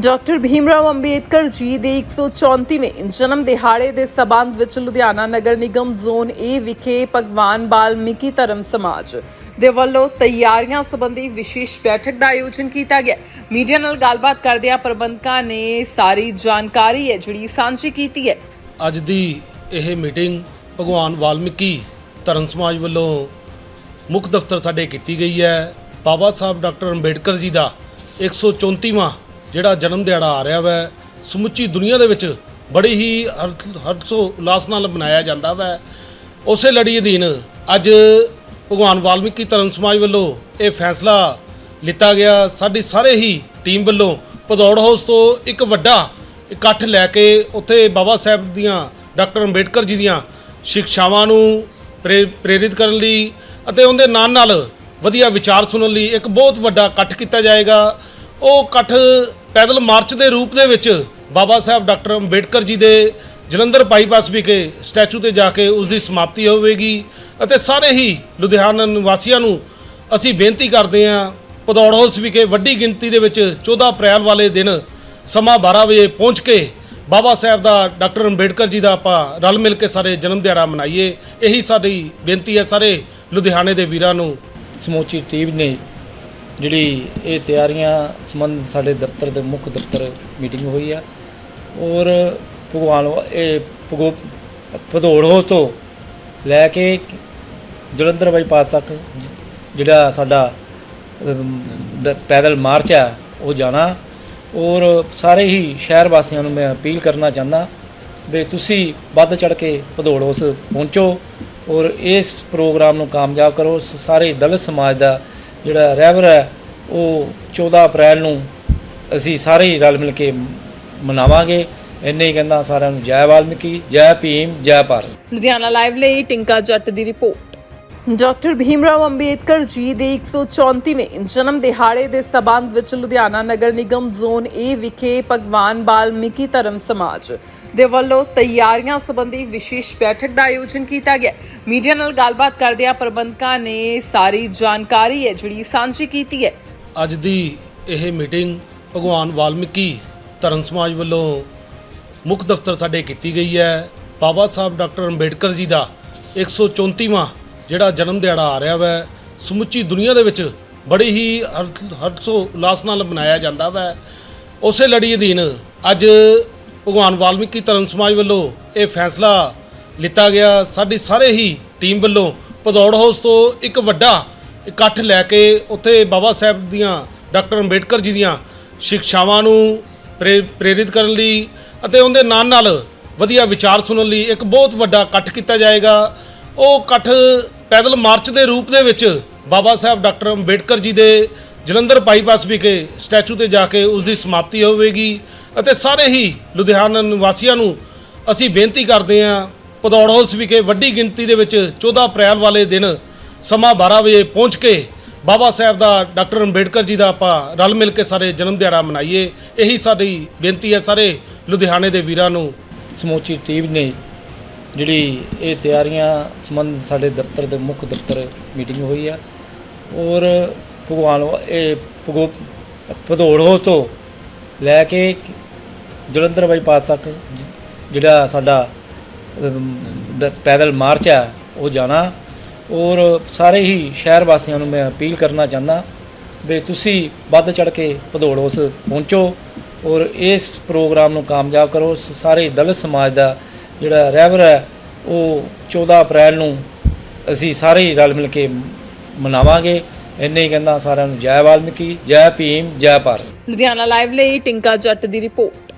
Doctor Bhimrao Ambedkar ji ਦੇ 134ਵੇਂ ਜਨਮ ਦਿਹਾੜੇ ਦੇ ਸਬੰਧ ਵਿੱਚ ਲੁਧਿਆਣਾ ਨਗਰ ਨਿਗਮ ਜ਼ੋਨ ਏ ਵਿਖੇ ਭਗਵਾਨ ਬਾਲਮੀਕੀ ਧਰਮ ਸਮਾਜ ਦੇ ਵੱਲੋਂ ਤਿਆਰੀਆਂ ਸੰਬੰਧੀ ਵਿਸ਼ੇਸ਼ ਬੈਠਕ ਦਾ ਆਯੋਜਨ ਕੀਤਾ ਗਿਆ। ਮੀਡੀਆ ਨਾਲ ਗੱਲਬਾਤ ਕਰਦਿਆਂ ਪ੍ਰਬੰਧਕਾਂ ਨੇ ਸਾਰੀ ਜਾਣਕਾਰੀ ਹੈ ਜਿਹੜੀ ਸਾਂਝੀ ਕੀਤੀ ਹੈ। ਅੱਜ ਦੀ ਇਹ ਮੀਟਿੰਗ ਭਗਵਾਨ ਵਾਲਮੀਕੀ ਧਰਮ ਸਮਾਜ ਵੱਲੋਂ ਮੁੱਖ ਦਫ਼ਤਰ ਸਾਡੇ ਕੀਤੀ ਗਈ ਹੈ। ਬਾਬਾ ਸਾਹਿਬ ਡਾਕਟਰ ਅੰਬੇਡਕਰ ਜੀ ਦਾ 134ਵਾਂ ਜਿਹੜਾ ਜਨਮ ਦਿਹਾੜਾ ਆ ਰਿਹਾ ਵੈ, ਸਮੁੱਚੀ ਦੁਨੀਆ ਦੇ ਵਿੱਚ ਬੜੀ ਹੀ ਹਰ- ਹਰਸ਼ੋ ਉਲਾਸ ਨਾਲ ਮਨਾਇਆ ਜਾਂਦਾ ਵੈ। ਉਸੇ ਲੜੀ ਅਧੀਨ ਅੱਜ ਭਗਵਾਨ ਵਾਲਮੀਕੀ ਧਰਮ ਸਮਾਜ ਵੱਲੋਂ ਇਹ ਫੈਸਲਾ ਲਿੱਤਾ ਗਿਆ। ਸਾਡੀ ਸਾਰੇ ਹੀ ਟੀਮ ਵੱਲੋਂ ਭਦੌੜ ਹਾਊਸ ਤੋਂ ਇੱਕ ਵੱਡਾ ਇਕੱਠ ਲੈ ਕੇ ਉੱਥੇ ਬਾਬਾ ਸਾਹਿਬ ਦੀਆਂ, ਡਾਕਟਰ ਅੰਬੇਡਕਰ ਜੀ ਦੀਆਂ ਸਿੱਖਿਆਵਾਂ ਨੂੰ ਪ੍ਰੇ- ਪ੍ਰੇਰਿਤ ਕਰਨ ਲਈ ਅਤੇ ਉਹਦੇ ਨਾਲ ਨਾਲ ਵਧੀਆ ਵਿਚਾਰ ਸੁਣਨ ਲਈ ਇੱਕ ਬਹੁਤ ਵੱਡਾ ਇਕੱਠ ਕੀਤਾ ਜਾਏਗਾ। ਉਹ ਇਕੱਠ ਪੈਦਲ ਮਾਰਚ ਦੇ ਰੂਪ ਦੇ ਵਿੱਚ ਬਾਬਾ ਸਾਹਿਬ ਡਾਕਟਰ ਅੰਬੇਡਕਰ ਜੀ ਦੇ ਜਲੰਧਰ ਬਾਈਪਾਸ ਵਿਖੇ ਸਟੈਚੂ ਤੇ ਜਾ ਕੇ ਉਸ ਦੀ ਸਮਾਪਤੀ ਹੋਵੇਗੀ ਅਤੇ ਸਾਰੇ ਹੀ ਲੁਧਿਆਣਾ ਨਿਵਾਸੀਆਂ ਨੂੰ ਅਸੀਂ ਬੇਨਤੀ ਕਰਦੇ ਹਾਂ ਪਦੌੜ ਹਾਊਸ ਵਿਖੇ ਵੱਡੀ ਗਿਣਤੀ ਦੇ ਵਿੱਚ 14 ਅਪ੍ਰੈਲ ਵਾਲੇ ਦਿਨ ਸਮਾਂ 12 ਵਜੇ ਪਹੁੰਚ ਕੇ ਬਾਬਾ ਸਾਹਿਬ ਦਾ ਡਾਕਟਰ ਅੰਬੇਡਕਰ ਜੀ ਦਾ ਆਪਾਂ ਰਲ ਮਿਲ ਕੇ ਸਾਰੇ ਜਨਮ ਦਿਹਾੜਾ ਮਨਾਈਏ। ਇਹੀ ਸਾਡੀ ਬੇਨਤੀ ਹੈ ਸਾਰੇ ਲੁਧਿਆਣੇ ਦੇ ਵੀਰਾਂ ਨੂੰ। ਸਮੁੱਚੀ ਟੀਮ ਨੇ ਜਿਹੜੀ ਇਹ ਤਿਆਰੀਆਂ ਸੰਬੰਧ ਸਾਡੇ ਦਫ਼ਤਰ ਦੇ ਮੁੱਖ ਦਫ਼ਤਰ ਮੀਟਿੰਗ ਹੋਈ ਆ। ਔਰ ਭਗਵਾਨ ਇਹ ਭਗੋ, ਭਦੌੜ ਹੋ ਤੋਂ ਲੈ ਕੇ ਜਲੰਧਰ ਬਾਈਪਾਸ ਤੱਕ ਜਿਹੜਾ ਸਾਡਾ ਪੈਦਲ ਮਾਰਚ ਆ, ਉਹ ਜਾਣਾ। ਔਰ ਸਾਰੇ ਹੀ ਸ਼ਹਿਰ ਵਾਸੀਆਂ ਨੂੰ ਮੈਂ ਅਪੀਲ ਕਰਨਾ ਚਾਹੁੰਦਾ ਵੀ ਤੁਸੀਂ ਵੱਧ ਚੜ ਕੇ ਭਦੌੜ ਉਸ ਪਹੁੰਚੋ। ਔਰ ਇਸ ਪ੍ਰੋਗਰਾਮ ਨੂੰ ਕਾਮਯਾਬ ਕਰੋ। ਸਾਰੇ ਦਲਿਤ ਸਮਾਜ ਦਾ ਜਿਹੜਾ ਰਹਿਬਰ ਹੈ, ਉਹ 14 ਅਪ੍ਰੈਲ ਨੂੰ ਅਸੀਂ ਸਾਰੇ ਹੀ ਰਲ ਮਿਲ ਕੇ ਮਨਾਵਾਂਗੇ। ਇੰਨੇ ਹੀ ਕਹਿੰਦਾ ਸਾਰਿਆਂ ਨੂੰ ਜੈ ਵਾਲਮੀਕੀ, ਜੈ ਭੀਮ, ਜੈ ਭਾਰਤ। ਲੁਧਿਆਣਾ ਲਾਈਵ ਲਈ ਟਿੰਕਾ ਜੱਟ ਦੀ ਰਿਪੋਰਟ। ਡਾਕਟਰ ਭੀਮਰਾਓ ਅੰਬੇਦਕਰ ਜੀ ਦੇ 134ਵੇਂ ਜਨਮ ਦਿਹਾੜੇ ਦੇ ਸਬੰਧ ਵਿੱਚ ਲੁਧਿਆਣਾ ਨਗਰ ਨਿਗਮ ਜ਼ੋਨ ਏ ਵਿਖੇ ਭਗਵਾਨ ਬਾਲਮੀਕੀ ਧਰਮ ਸਮਾਜ ਦੇ ਵੱਲੋਂ ਤਿਆਰੀਆਂ ਸੰਬੰਧੀ ਵਿਸ਼ੇਸ਼ ਬੈਠਕ ਦਾ ਆਯੋਜਨ ਕੀਤਾ ਗਿਆ। ਮੀਡੀਆ ਨਾਲ ਗੱਲਬਾਤ ਕਰਦਿਆਂ ਪ੍ਰਬੰਧਕਾਂ ਨੇ ਸਾਰੀ ਜਾਣਕਾਰੀ ਹੈ ਜਿਹੜੀ ਸਾਂਝੀ ਕੀਤੀ ਹੈ। ਅੱਜ ਦੀ ਇਹ ਮੀਟਿੰਗ ਭਗਵਾਨ ਵਾਲਮੀਕੀ ਧਰਮ ਸਮਾਜ ਵੱਲੋਂ ਮੁੱਖ ਦਫ਼ਤਰ ਸਾਡੇ ਕੀਤੀ ਗਈ ਹੈ। ਬਾਬਾ ਸਾਹਿਬ ਡਾਕਟਰ ਅੰਬੇਡਕਰ ਜੀ ਦਾ 134ਵਾਂ ਜਿਹੜਾ ਜਨਮ ਦਿਹਾੜਾ ਆ ਰਿਹਾ ਵੈ, ਸਮੁੱਚੀ ਦੁਨੀਆ ਦੇ ਵਿੱਚ ਬੜੀ ਹੀ ਹਰ- ਹਰਸ਼ੋ ਉਲਾਸ ਨਾਲ ਮਨਾਇਆ ਜਾਂਦਾ ਵੈ। ਉਸੇ ਲੜੀ ਅਧੀਨ ਅੱਜ ਭਗਵਾਨ ਵਾਲਮੀਕੀ ਧਰਮ ਸਮਾਜ ਵੱਲੋਂ ਇਹ ਫੈਸਲਾ ਲਿੱਤਾ ਗਿਆ। ਸਾਡੀ ਸਾਰੇ ਹੀ ਟੀਮ ਵੱਲੋਂ ਭਦੌੜ ਹਾਊਸ ਤੋਂ ਇੱਕ ਵੱਡਾ ਇਕੱਠ ਲੈ ਕੇ ਉੱਥੇ ਬਾਬਾ ਸਾਹਿਬ ਦੀਆਂ, ਡਾਕਟਰ ਅੰਬੇਡਕਰ ਜੀ ਦੀਆਂ ਸਿੱਖਿਆਵਾਂ ਨੂੰ ਪ੍ਰੇ- ਪ੍ਰੇਰਿਤ ਕਰਨ ਲਈ ਅਤੇ ਉਹਦੇ ਨਾਲ ਨਾਲ ਵਧੀਆ ਵਿਚਾਰ ਸੁਣਨ ਲਈ ਇੱਕ ਬਹੁਤ ਵੱਡਾ ਇਕੱਠ ਕੀਤਾ ਜਾਏਗਾ। ਉਹ ਇਕੱਠ ਪੈਦਲ ਮਾਰਚ ਦੇ ਰੂਪ ਦੇ ਵਿੱਚ ਬਾਬਾ ਸਾਹਿਬ ਡਾਕਟਰ ਅੰਬੇਡਕਰ ਜੀ ਦੇ ਜਲੰਧਰ ਬਾਈਪਾਸ ਵਿਖੇ ਸਟੈਚੂ ਤੇ ਜਾ ਕੇ ਉਸ ਦੀ ਸਮਾਪਤੀ ਹੋਵੇਗੀ ਅਤੇ ਸਾਰੇ ਹੀ ਲੁਧਿਆਣਾ ਨਿਵਾਸੀਆਂ ਨੂੰ ਅਸੀਂ ਬੇਨਤੀ ਕਰਦੇ ਹਾਂ ਪਦੌੜ ਹਾਊਸ ਵਿਖੇ ਵੱਡੀ ਗਿਣਤੀ ਦੇ ਵਿੱਚ 14 ਅਪ੍ਰੈਲ ਵਾਲੇ ਦਿਨ ਸਮਾਂ 12 ਵਜੇ ਪਹੁੰਚ ਕੇ ਬਾਬਾ ਸਾਹਿਬ ਦਾ ਡਾਕਟਰ ਅੰਬੇਡਕਰ ਜੀ ਦਾ ਆਪਾਂ ਰਲ ਮਿਲ ਕੇ ਸਾਰੇ ਜਨਮ ਦਿਹਾੜਾ ਮਨਾਈਏ। ਇਹੀ ਸਾਡੀ ਬੇਨਤੀ ਹੈ ਸਾਰੇ ਲੁਧਿਆਣੇ ਦੇ ਵੀਰਾਂ ਨੂੰ। ਸਮੁੱਚੀ ਟੀਮ ਨੇ ਜਿਹੜੀ ਇਹ ਤਿਆਰੀਆਂ ਸੰਬੰਧ ਸਾਡੇ ਦਫ਼ਤਰ ਦੇ ਮੁੱਖ ਦਫ਼ਤਰ ਮੀਟਿੰਗ ਹੋਈ ਆ। ਔਰ ਭਗਵਾਨ ਇਹ ਭਗੋ, ਭਦੌੜ ਹੋ ਤੋਂ ਲੈ ਕੇ ਜਲੰਧਰ ਬਾਈਪਾਸ ਤੱਕ ਜਿਹੜਾ ਸਾਡਾ ਪੈਦਲ ਮਾਰਚ ਆ, ਉਹ ਜਾਣਾ। ਔਰ ਸਾਰੇ ਹੀ ਸ਼ਹਿਰ ਵਾਸੀਆਂ ਨੂੰ ਮੈਂ ਅਪੀਲ ਕਰਨਾ ਚਾਹੁੰਦਾ ਵੀ ਤੁਸੀਂ ਵੱਧ ਚੜ ਕੇ ਭਦੌੜ ਉਸ ਪਹੁੰਚੋ। ਔਰ ਇਸ ਪ੍ਰੋਗਰਾਮ ਨੂੰ ਕਾਮਯਾਬ ਕਰੋ। ਸਾਰੇ ਦਲਿਤ ਸਮਾਜ ਦਾ ਜਿਹੜਾ ਰਹਿਬਰ ਹੈ, ਉਹ 14 ਅਪ੍ਰੈਲ ਨੂੰ ਅਸੀਂ ਸਾਰੇ ਹੀ ਰਲ ਮਿਲ ਕੇ ਮਨਾਵਾਂਗੇ। ਇੰਨੇ ਹੀ ਕਹਿੰਦਾ ਸਾਰਿਆਂ ਨੂੰ ਜੈ ਵਾਲਮੀਕੀ, ਜੈ ਭੀਮ, ਜੈ ਭਾਰਤ। ਲੁਧਿਆਣਾ ਲਾਈਵ ਲਈ ਟਿੰਕਾ ਜੱਟ ਦੀ ਰਿਪੋਰਟ।